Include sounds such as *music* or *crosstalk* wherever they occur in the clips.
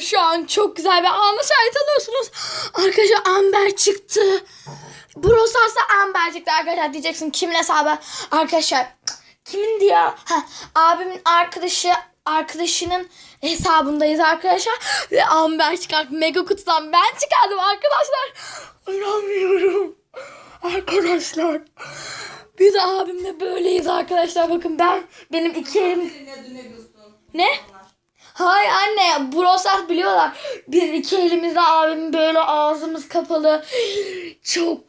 Şu an çok güzel bir ana şahit alıyorsunuz. Arkadaşlar Amber çıktı. Brawl Stars'ta Amber çıktı arkadaşlar. Diyeceksin kimin hesabı? Arkadaşlar kimin? Ha, abimin arkadaşı arkadaşının hesabındayız arkadaşlar. Ve Amber çıkarttı. Mega kutudan ben çıkardım arkadaşlar. İnanmıyorum. Arkadaşlar. Biz abimle böyleyiz arkadaşlar. Bakın ben benim iki elim Ne Hayır anne Brawl Stars biliyorlar. Biz iki elimizle abim böyle ağzımız kapalı. Çok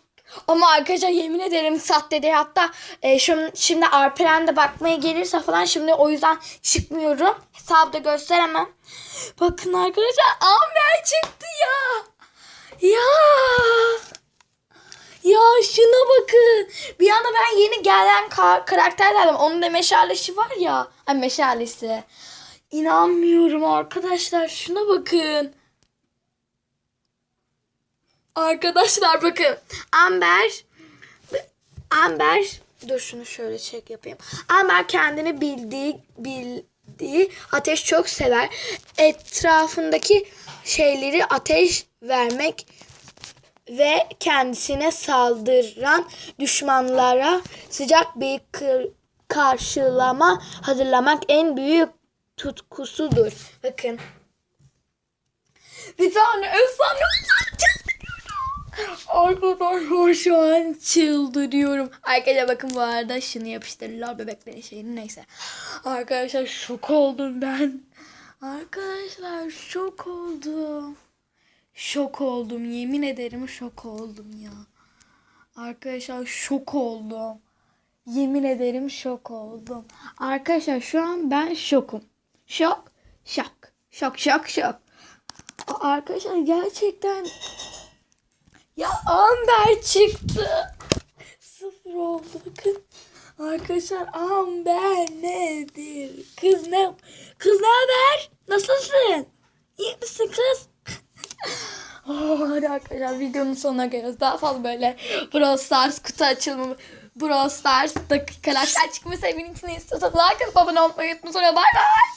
ama arkadaşlar yemin ederim sahte değil. Hatta e, şu, şimdi Arperen'de bakmaya gelirse falan şimdi o yüzden çıkmıyorum. Hesabı da gösteremem. Bakın arkadaşlar Amber çıktı ya. Ya. Ya şuna bakın. Bir anda ben yeni gelen ka-. Onun da meşalesi var ya. Ay meşalesi. İnanmıyorum arkadaşlar. Şuna bakın. Arkadaşlar bakın. Amber Amber dur şunu şöyle çek yapayım. Amber kendini bildiği bildiği ateş çok sever. Etrafındaki şeyleri ateş vermek ve kendisine saldıran düşmanlara sıcak bir karşılama hazırlamak en büyük tutkusudur. Bakın. Bir tane efsane Arkadaşlar şu an çıldırıyorum. Arkadaşlar bakın bu arada şunu yapıştırırlar bebeklerin şeyini neyse. Arkadaşlar şok oldum ben. Arkadaşlar şok oldum. Şok oldum. Yemin ederim şok oldum ya. Arkadaşlar şok oldum. Yemin ederim şok oldum. Arkadaşlar şu an ben şokum. Şok, şok, şok, şok, şok. Arkadaşlar gerçekten ya Amber çıktı. Sıfır oldu bakın. Arkadaşlar Amber nedir? Kız ne? Kız ne haber? Nasılsın? İyi misin kız? *laughs* Oh, hadi arkadaşlar videonun sonuna geliyoruz. Daha fazla böyle Brawl Stars kutu açılımı Brawl Stars dakikalar çıkma sevginin içine istiyorsanız like atıp abone unutmayın. Sonra bay bay.